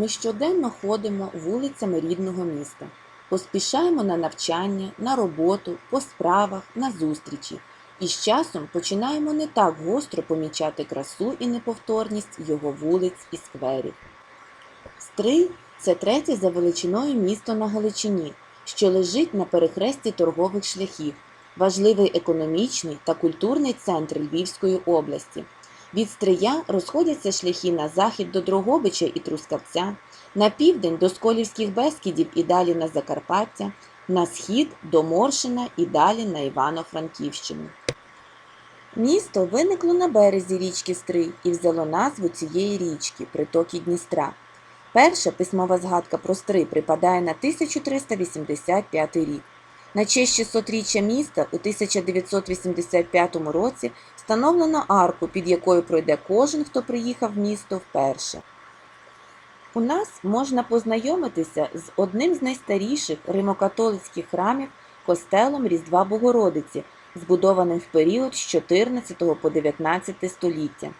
Ми щоденно ходимо вулицями рідного міста, поспішаємо на навчання, на роботу, по справах, на зустрічі. І з часом починаємо не так гостро помічати красу і неповторність його вулиць і скверів. Стрий це третє за величиною місто на Галичині, що лежить на перехресті торгових шляхів, важливий економічний та культурний центр Львівської області. Від Стрия розходяться шляхи на захід до Дрогобича і Трускавця, на південь до Сколівських Бескідів і далі на Закарпаття, на схід до Моршина і далі на Івано-Франківщину. Місто виникло на березі річки Стрий і взяло назву цієї річки притоки Дністра. Перша письмова згадка про Стрий припадає на 1385 рік. На честь 600-річчя міста у 1985 році встановлено арку, під якою пройде кожен, хто приїхав в місто вперше. У нас можна познайомитися з одним з найстаріших римокатолицьких храмів костелом Різдва Богородиці, збудованим в період з 14 по 19 століття,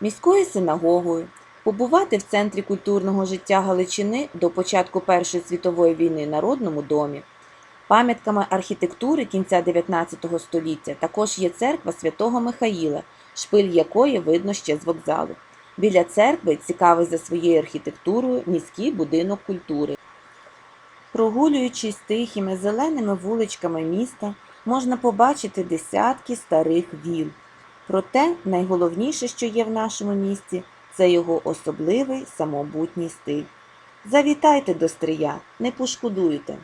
міською синагогою, побувати в центрі культурного життя Галичини до початку Першої світової війни Народному домі. Пам'ятками архітектури кінця 19 століття також є церква святого Михаїла, шпиль якої видно ще з вокзалу. Біля церкви цікавий за своєю архітектурою міський будинок культури. Прогулюючись тихими зеленими вуличками міста, можна побачити десятки старих віл. Проте найголовніше, що є в нашому місті, це його особливий самобутній стиль. Завітайте до Стрия, не пошкодуєте!